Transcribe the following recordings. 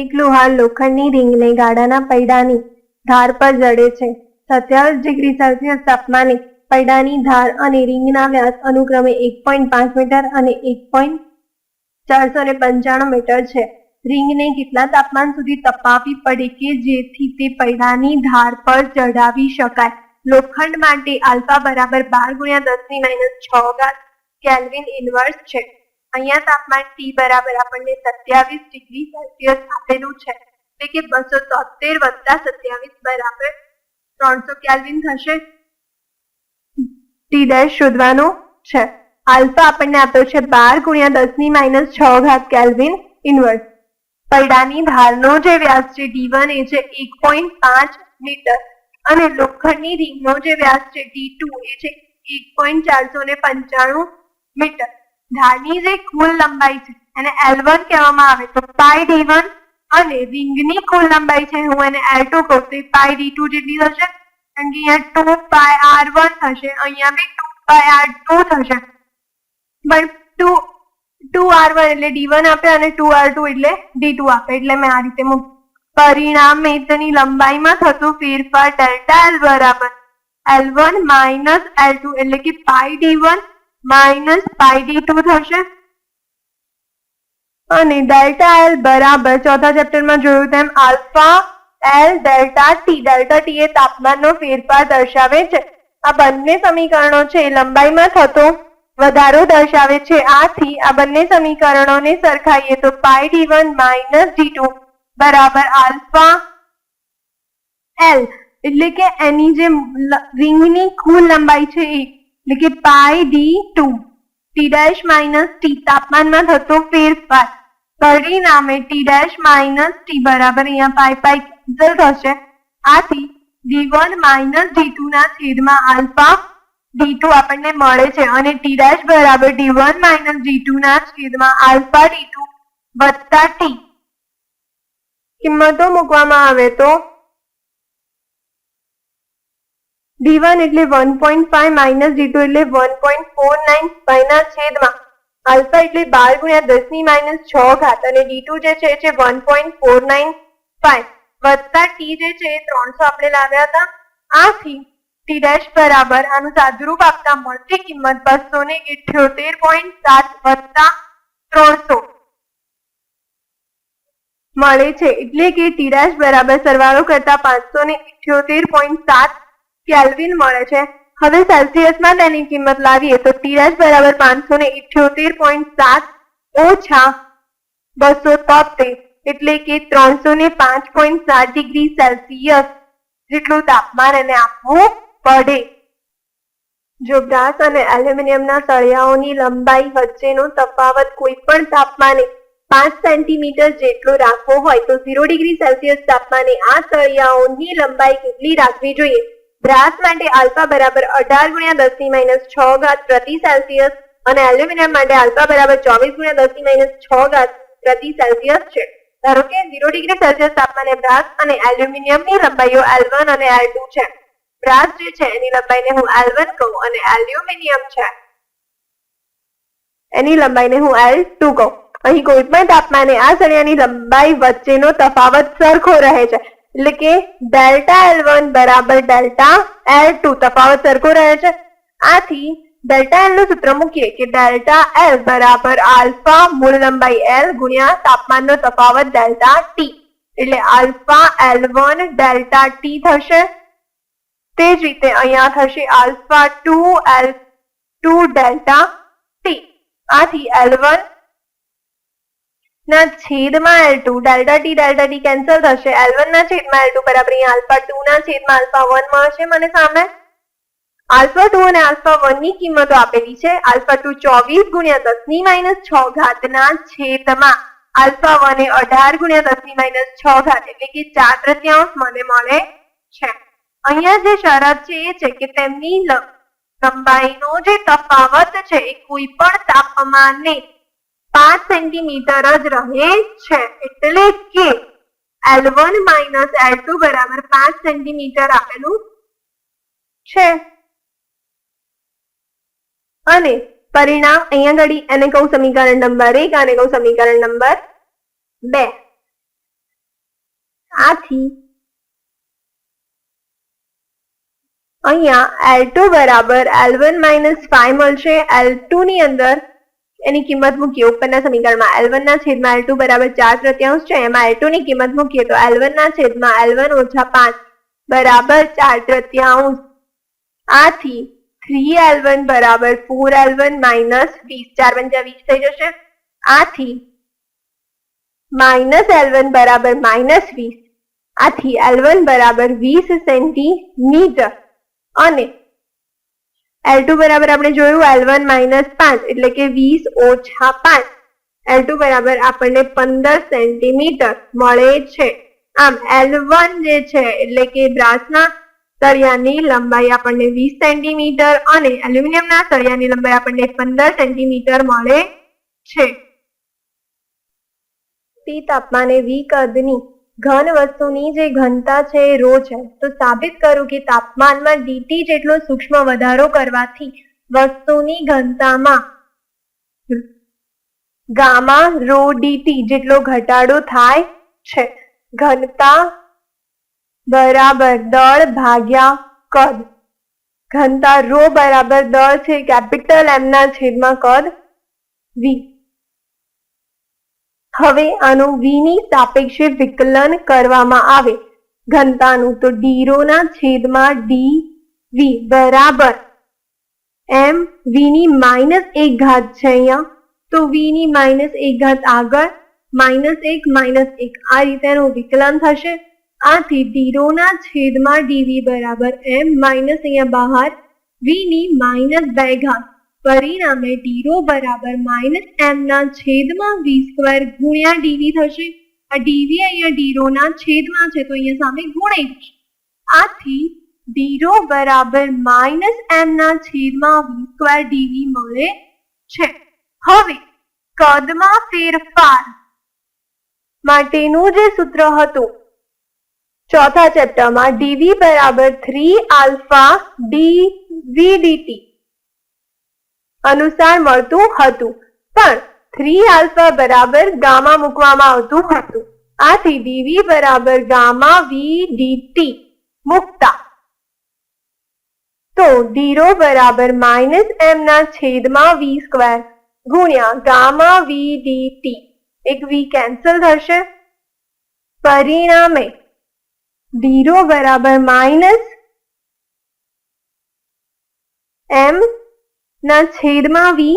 એક લુહાર લોખંડની રીંગને ગાડાના પૈડાની ધાર પર જડે છે. સત્યાવીસ ડિગ્રી સેલ્સિયસ તાપમાને પૈડાની ધાર અને રીંગના વ્યાસ અનુક્રમે એક પોઈન્ટ પાંચ મીટર અને એક પોઈન્ટ ચારસો ને પંચાણું મીટર છે. રીંગને કેટલા તાપમાન સુધી તપાવવી પડે કે જેથી તે પૈડાની ધાર પર ચઢાવી શકાય? લોખંડ માટે આલ્ફા બરાબર બાર ગુણ્યા દસની માઇનસ છ ઘાત કેલ્વિન ઇનવર્સ છે. અહીંયા તાપમાન ટી બરાબર આપણને સત્યાવીસ ડિગ્રી સેલ્સિયસ આપેલું છે. એટલે કે બસો તોતેર વત્તા સત્યાવીસ બરાબર ત્રણસો કેલ્વિન થશે ટી ડેશ શોધવાનું છે. આલ્ફા આપણને આપ્યો છે બાર ગુણ્યા દસની માઇનસ છ ઘાત કેલ્વિન ઇન્વર્સ પૈડાની ધારનો જે વ્યાસ છે ડી વન એ છે એક પોઈન્ટ પાંચ મીટર. અને લોખંડની રીંગનો જે વ્યાસ છે ડી ટુ એ છે એક પોઈન્ટ ચારસો ને પંચાણું મીટર. ધારની જે કુલ લંબાઈ છે. એને એલ વન કહેવામાં આવે તો પાઈ ડી વન અને રિંગની કુલ લંબાઈ છે. હું એને L2 કહું તો પાઈ D2 જેટલી થશે કારણ કે અહીંયા ટુ આર વન થશે. અહીંયા બી ટુ આર ટુ થશે. પણ ટુ ટુ આર વન એટલે ડી વન આપે અને ટુ આર ટુ એટલે ડી આપે. એટલે મેં આ રીતે મૂક પરિણામે તેની લંબાઈમાં થતો ફેરફાર ડેલ્ટા એલ બરાબર. L one minus L two એટલે કે pi D one minus pi D two થશે. અને ડેલ્ટા એલ બરાબર ચોથા ચેપ્ટરમાં જોયું તેમ alpha L delta T delta T એ તાપમાનનો ફેરફાર દર્શાવે છે. આ બંને સમીકરણો છે લંબાઈમાં થતો વધારો દર્શાવે છે. આથી આ બંને સમીકરણોને સરખાઈએ તો pi D one minus D two બરાબર આલ્ફા એલ એટલે કે એની જે રિંગની કુલ લંબાઈ છે એ એટલે કે pi D two. T dash minus T તાપમાનમાં થતો ફેરફાર. પરિણામે ટી ડેશ માઇનસ ટી બરાબર અહીંયા પાય પાય કેન્સલ થશે. આથી D one minus D two ના છેદમાં આલ્ફા ડી ટુ આપણને મળે છે અને ટી ડેશ બરાબર D one minus D two ના છેદમાં આલ્ફા ડી ટુ વત્તા ટી. કિંમતો મૂકવામાં આવે તો ડી વન એટલે one point five minus D two એટલે one point four nine five છેદમાં. આલ્ફા એટલે બાર ગુણ્યા દસની માઇનસ છ ઘાત અને ડી ટુ જે છે એ one point four nine five વત્તા ટી જે છે એ ત્રણસો આપણે લાવ્યા હતા. આથી ટી ડેશ બરાબર આનું સાદુરૂપ આપતા મળતી કિંમત બસો ને ઇઠ્યોતેર પોઈન્ટ સાત વત્તા ત્રણસો. મળે છે. એટલે કે ટી બરાબર સરવાળો કરતા પાંચસો ને ઇઠ્યોતેર પોઈન્ટ સાત કેલ્વિન મળે છે. હવે સેલ્સિયસમાં તેની કિંમત લાવીએ તો ટી બરાબર પાંચસો ને ઇઠ્યોતેર પોઈન્ટ સાત ઓછા બસો તોતેર એટલે કે ત્રણસો ને પાંચ પોઈન્ટ સાત ડિગ્રી સેલ્સિયસ જેટલું તાપમાન એને આપવું પડે. જો બ્રાસ અને એલ્યુમિનિયમના સળિયાઓની લંબાઈ વચ્ચેનો તફાવત કોઈ પણ તાપમાને પાંચ સેન્ટીમીટર જેટલો રાખવો હોય તો ઝીરો ડિગ્રી સેલ્સિયસ તાપમાને આ સળિયાઓની લંબાઈ કેટલી રાખવી જોઈએ? બ્રાસ માટે આલ્ફા બરાબર અઢાર ગુણ્યા દસની માઇનસ છ ઘાત પ્રતિ સેલ્સિયસ અને એલ્યુમિનિયમ માટે આલ્ફા બરાબર ચોવીસ ગુણ્યા દસની માઇનસ છ ઘાત પ્રતિ સેલ્સિયસ છે. ધારો કે ઝીરો ડિગ્રી સેલ્સિયસ તાપમાને બ્રાસ અને એલ્યુમિનિયમની લંબાઈઓ એલ વન અને એલ ટુ છે. બ્રાસ જે છે, એની લંબાઈને હું એલ વન કહું અને એલ્યુમિનિયમ છે. એની લંબાઈને હું એલ ટુ કહું. અહીં કોઈ પણ તાપમાને આ સળિયાની લંબાઈ વચ્ચેનો તફાવત સરખો રહે છે. એટલે કે ડેલ્ટા એલ વન બરાબર ડેલ્ટા એલ ટુ તફાવત સરખો રહે છે. આથી ડેલ્ટા એલનું સૂત્ર મૂકીએ કે ડેલ્ટા એલ બરાબર આલ્ફા મૂળ લંબાઈ એલ ગુણ્યા તાપમાનનો તફાવત ડેલ્ટા ટી. એટલે alpha L one delta T થશે. તે જ રીતે અહીંયા થશે alpha two L two delta T. આથી એલ વન ના, છેદમાં L two delta T delta T cancel થશે. એલ વન ના છેદમાં એલ ટુ બરાબર. અહીંયા આલ્ફા ટુ ના છેદમાં આલ્ફા વન મળશે મને સામે. આલ્ફા ટુ અને આલ્ફા વનની કિંમતો આપેલી છે. આલ્ફા ટુ ચોવીસ ગુણ્યા દસની માઇનસ છ ઘાતના છેદમાં. આલ્ફા વન એ અઢાર ગુણ્યા દસની માઇનસ છ ઘાત એટલે કે ચાર તૃતીયાંશ મને મળે છે. અહીંયા જે શરત છે એ છે કે તેમની લંબાઈનો જે તફાવત છે એ કોઈ પણ તાપમાને પાંચ સેન્ટીમીટર જ રહે છે. એટલે કે L one minus L two બરાબર પાંચ સેન્ટીમીટર આપેલું છે. અને પરિણામ અહીંયા ઘડી એને કહું સમીકરણ નંબર એક અને કહું સમીકરણ નંબર બે. આથી અહીંયા એલ ટુ બરાબર એલ વન માઇનસ ફાઈવ મળશે. એલ ટુ ની અંદર એની કિંમત મૂકીએ. ઉપરના સમીકરણમાં એલ વન ના છેદમાં એલ બરાબર ચાર તૃતીયાંશ છે. એમાં એલ ટુ ની કિંમત મૂકીએ તો એલ વન ના છેદમાં એલ ઓછા પાંચ બરાબર ચાર તૃતીયાંશ આથી થ્રી એલ વન બરાબર ફોર એલ વન માઇનસ વીસ. ચાર પંચા વીસ થઈ જશે. આથી માઇનસ એલ બરાબર માઇનસ વીસ. આથી એલ બરાબર વીસ સેન્ટીમીટર અને એલ બરાબર આપણે જોયું એલ માઇનસ પાંચ, એટલે કે વીસ ઓછા પાંચ. એલ બરાબર આપણને પંદર સેન્ટીમીટર મળે છે. આમ એલ જે છે, એટલે કે બ્રાસના સળિયાની લંબાઈ આપણને વીસ સેન્ટીમીટર અને એલ્યુમિનિયમના સળિયાની લંબાઈ આપણને પંદર સેન્ટીમીટર મળે છે. ટી તાપમાને વી કદની ઘન વસ્તુની જે ઘનતા છે એ રો છે. તો સાબિત કરું કે તાપમાનમાં ડીટી જેટલો સૂક્ષ્મ વધારો કરવાથી વસ્તુની ઘનતામાં ગામા રો ડીટી જેટલો ઘટાડો થાય છે. ઘનતા બરાબર દળ ભાગ્યા કદ. ઘનતા રો બરાબર દળ છે, કેપિટલ એમના છેદમાં કદ વી. હવે આનું વી ની સાપેક્ષે વિકલન કરવામાં આવે. ઘનતાનું તો ડીરોના છેદમાં ડી વી બરાબર. એમ વી માઇનસ એક ઘાત છે અહીંયા. તો વી માઇનસ એક ઘાત આગળ, માઇનસ એક માઇનસ એક. આ રીતે એનું વિકલન થશે. આથી ડીરોના છેદમાં ડીવી બરાબર. એમ માઇનસ અહીંયા બહાર વી માઇનસ બે ઘાત. પરિણામે ડીરો બરાબર માઇનસ એમ ના છેદમાં વી સ્ક્વેર ગુણ્યા ડીવી થશે. આ ડીવી અહીંયા ડીરો ના છેદમાં છે, તો અહીંયા સામે ગુણાઈ જશે આથી ડીરો બરાબર માઇનસ એમ ના છેદમાં વી સ્ક્વેર ડીવી મળે છે. હવે કદમાં ફેરફાર માટેનું જે સૂત્ર હતું, ચોથા ચેપ્ટરમાં ડીવી બરાબર three alpha D V DT અનુસાર મળતું હતું. પણ થ્રી આલ્ફા બરાબર ગામા મૂકવામાં આવતું હતું. આથી ડીવી બરાબર ગામા વી ડીટી મૂકતા. તો ડીરો બરાબર માઇનસ એમ ના છેદમાં વી સ્ક્વેર ગુણ્યા ગામા વી ડીટી એક વી કેન્સલ થશે. પરિણામે ડીરો બરાબર માઇનસ એમ ના છેદમાં વી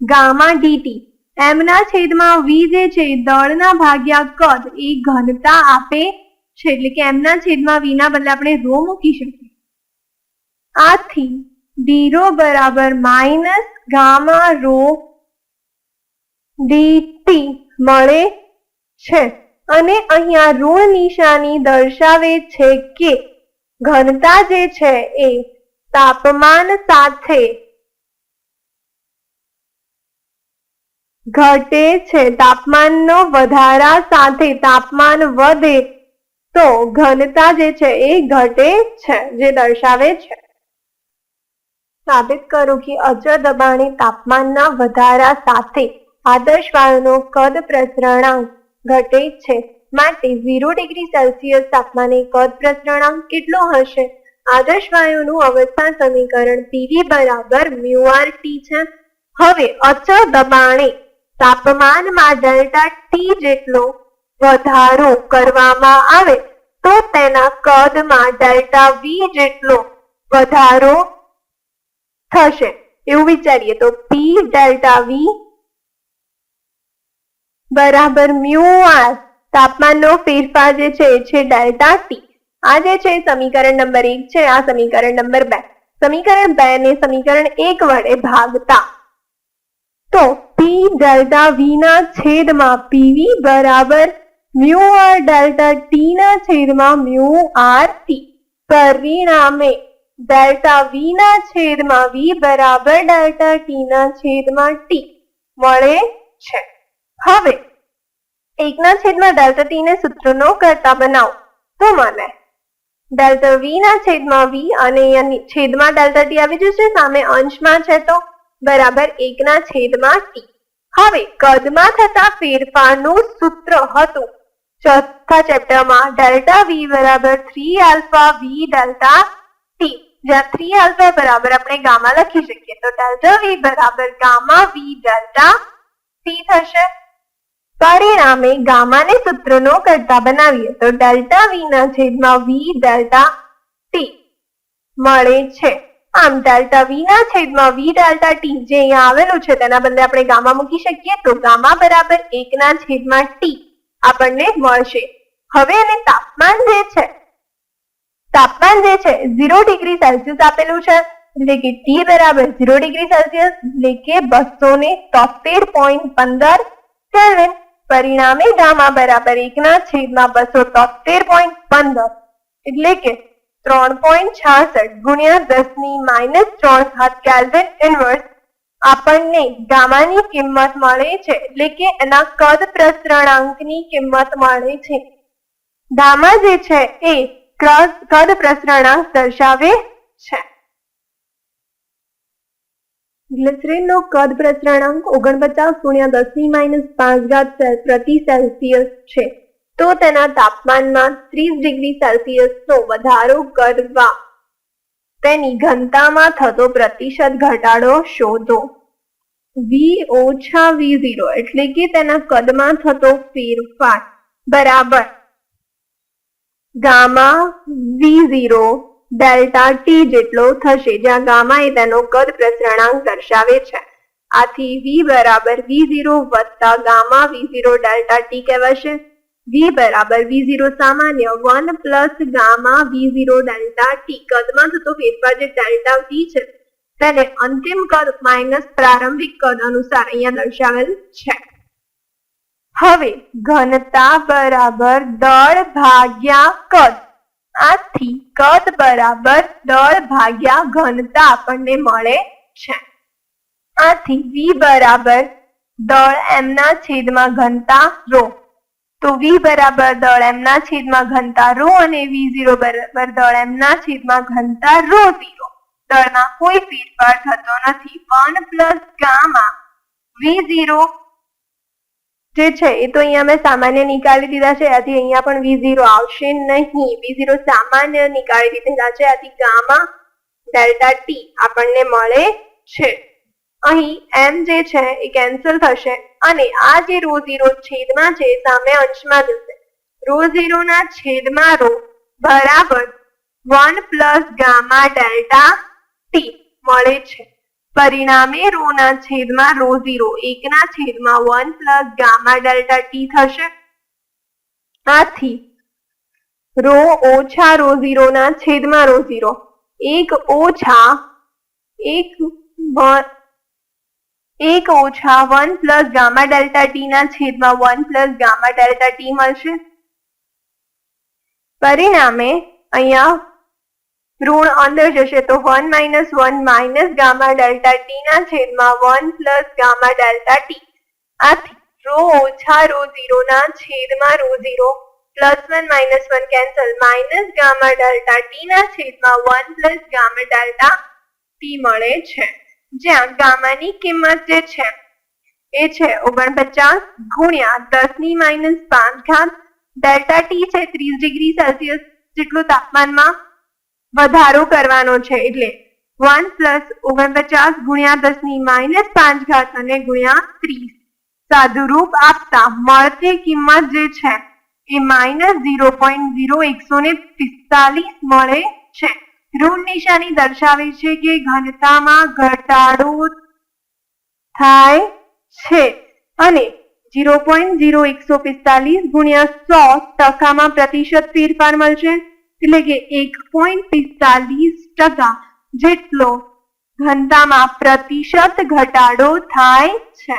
ગામા ડીટી. એમના છેદમાં વી જે છે, દળના ભાગ્યા કદ એ ઘનતા આપે છે. એટલે કે એમના છેદમાં વી ના બદલે આપણે રો મૂકી શકીએ. આથી ડીરો બરાબર માઇનસ ગામા રો ડીટી મળે છે. અને અહીંયા ઋણ નિશાની દર્શાવે છે કે ઘનતા જે છે એ તાપમાન સાથે ઘટે છે. તાપમાનનો વધારા સાથે તાપમાન વધે તો ઘનતા જે છે એ ઘટે છે, જે દર્શાવે છે. સાબિત કરો કે અચળ દબાણે તાપમાનના વધારા સાથે આદર્શ વાયુનો કદ પ્રસરણાંક ઘટે છે. માટે ઝીરો ડિગ્રી સેલ્સિયસ તાપમાને કદ પ્રસરણાંક કેટલો હશે? આદર્શ વાયુનું અવસ્થા સમીકરણ પીવી બરાબર મ્યુ ટી છે. હવે અચળ દબાણે તાપમાનમાં ડેલ્ટા ટી જેટલો વધારો કરવામાં આવે, તો તેના કદમાં ડેલ્ટા વી જેટલો વધારો થશે. એવું વિચારીએ તો પી ડેલ્ટા વી બરાબર મ્યુ આર તાપમાનનો ફેરફાર જે છે એ છે ડેલ્ટા ટી. આ જે છે સમીકરણ નંબર એક છે, આ સમીકરણ નંબર બે. સમીકરણ બે ને સમીકરણ એક વડે ભાગતા તો પી ડેલ્ટા વી ના છેદમાં પીવી બરાબર મ્યુ આર ડેલ્ટા ટી ના છેદમાં મ્યુ આર ટી. પરિણામે ડેલ્ટા વી ના છેદમાં વી બરાબર ડેલ્ટા ટી ના છેદમાં ટી મળે છે. હવે એકના છેદમાં ડેલ્ટા ટી ને સૂત્રનો કરતા બનાવો. તો મને ડેલ્ટા વી ના છેદમાં વી અને છેદમાં ડેલ્ટા ટી આવી જશે, સામે અંશમાં છે તો બરાબર એકના છેદમાં ટી. હવે કદમાં થતા ફેરફારનું સૂત્ર હતું. ચોથા ચેપ્ટરમાં ડેલ્ટા વી બરાબર three alpha V delta T. જ્યાં થ્રી આલ્ફા બરાબર આપણે ગામા લખી શકીએ. તો ડેલ્ટા વી બરાબર ગામા વી ડેલ્ટા ટી થશે. પરિણામે ગામાને સૂત્રનો કરતા બનાવીએ. તો ડેલ્ટા વી છેદમાં વી ડેલ્ટા ટી મળે છે. આમ ડેલ્ટા વી ના છેદમાં વી ડેલ્ટા ટી જે અહીંયા આવેલું છે, તેના બદલે આપણે ગામા મૂકી શકીએ તો ગામા બરાબર એક છેદમાં ટી આપણને મળશે. હવે એને તાપમાન જે છે, તાપમાન જે છે, ઝીરો ડિગ્રી સેલ્સિયસ આપેલું છે, એટલે કે ટી બરાબર ઝીરો ડિગ્રી સેલ્સિયસ, એટલે કે બસો ને તોતેર પોઈન્ટ પંદર કેલ્વિન પરિણામે ગામા બરાબર એકના છેદમાં બસો તોતેર પોઈન્ટ પંદર. એટલે કે ત્રણ પોઈન્ટ છાસઠ ગુણ્યા દસની માઇનસ ત્રણ ઘાત કેલ્વિન ઇન્વર્સ આપણને ગામાની કિંમત મળે છે. એટલે કે એના કદ પ્રસરણાંકની કિંમત મળે છે. ગામા જે છે એ કદ પ્રસરણાંક દર્શાવે છે. ગ્લિસરીનનો કદ પ્રસરણાંક ઓગણપચાસ ગુણ્યા દસની માઇનસ પાંચ ઘાત પ્રતિ સેલ્સિયસ છે. તો તેના તાપમાનમાં ત્રીસ ડિગ્રી સેલ્સિયસનો વધારો કરવા તેની ઘનતામાં થતો પ્રતિશત ઘટાડો શોધો. વી ઓછા વી ઝીરો એટલે કે તેના કદમાં થતો ફેરફાર. બરાબર. Gamma V zero delta T જેટલો થશે, જ્યાં ગામા એ તેનો કદ પ્રસરણાંક દર્શાવે છે. આથી વી બરાબર વી ઝીરો વત્તા gamma V zero delta T કહેવાશે. વી બરાબર v0 સામાન્ય 1 plus gamma v0 delta t. કદમાં થતો ફેરફાર જે ડેલ્ટા v છે, તેને અંતિમ કદ માઇનસ પ્રારંભિક કદ અનુસાર અહીંયા દર્શાવેલ છે. હવે ઘનતા બરાબર દળ ભાગ્યા કદ. આથી કદ બરાબર દળ ભાગ્યા ઘનતા આપણને મળે છે. આથી વી બરાબર દળ એમના છેદમાં ઘનતા રો. તો વી બરાબર દળ એમના છેદમાં ઘનતા રો અને વી ઝીરો બરાબર દળ એમના છેદમાં ઘનતા રો ઝીરો દળમાં કોઈ ફેરફાર થતો નથી. One plus gamma V zero જે છે, એ તો અહીંયા મેં સામાન્ય નીકાળી દીધા છે. આથી અહીંયા પણ વી ઝીરો આવશે નહીં. વી ઝીરો સામાન્ય નીકાળી દીધેલા છે. આથી ગામા ડેલ્ટા ટી આપણને મળે છે. અહીં એમ જે છે એ કેન્સલ થશે અને આ જે રો ઝીરો છેદમાં છે સામે અંશમાં જશે. રો ઝીરો ના છેદમાં રો બરાબર one plus gamma delta T મળે છે. પરિણામે રો ના છેદમાં રો ઝીરો એકના છેદમાં one plus gamma delta T થશે. આથી રો ઓછા રો ઝીરો ના છેદમાં રો ઝીરો. એક ઓછા એક એક ઓછા one plus gamma delta T ના છેદમાં one plus gamma delta T મળશે. પરિણામે અહીંયા ઋણ અંદર જશે તો one minus one minus gamma delta T ના છેદમાં one plus gamma delta T. આથી રો ઓછા રો ઝીરો ના છેદમાં rho zero plus one minus one cancel minus gamma delta T ના છેદમાં one plus gamma delta T મળે છે. જ્યાં ગામાની કિંમત જે છે, એ છે ઓગણપચાસ ગુણ્યા દસની માઇનસ પાંચ ઘાત ડેલ્ટા ટી છે ત્રીસ ડિગ્રી સેલ્સિયસ જેટલું તાપમાનમાં વધારો કરવાનો છે. એટલે વન પ્લસ ઓગણપચાસ ગુણ્યા દસની માઇનસ પાંચ ઘાત અને ગુણ્યા ત્રીસ સાદુરૂપ આપતા મળતી કિંમત જે છે, એ માઇનસ ઝીરો પોઈન્ટ ઝીરો એકસો ને પિસ્તાલીસ મળે છે. ઋણ નિશાની દર્શાવે છે કે ઘનતામાં ઘટાડો થાય છે અને ઝીરો પોઈન્ટ ઝીરો એકસો પિસ્તાલીસ ગુણ્યા સો ટકામાં પ્રતિશત ફેરફાર મળશે, એટલે કે એક પોઈન્ટ પિસ્તાલીસ ટકા જેટલો ઘનતામાં પ્રતિશત ઘટાડો થાય છે.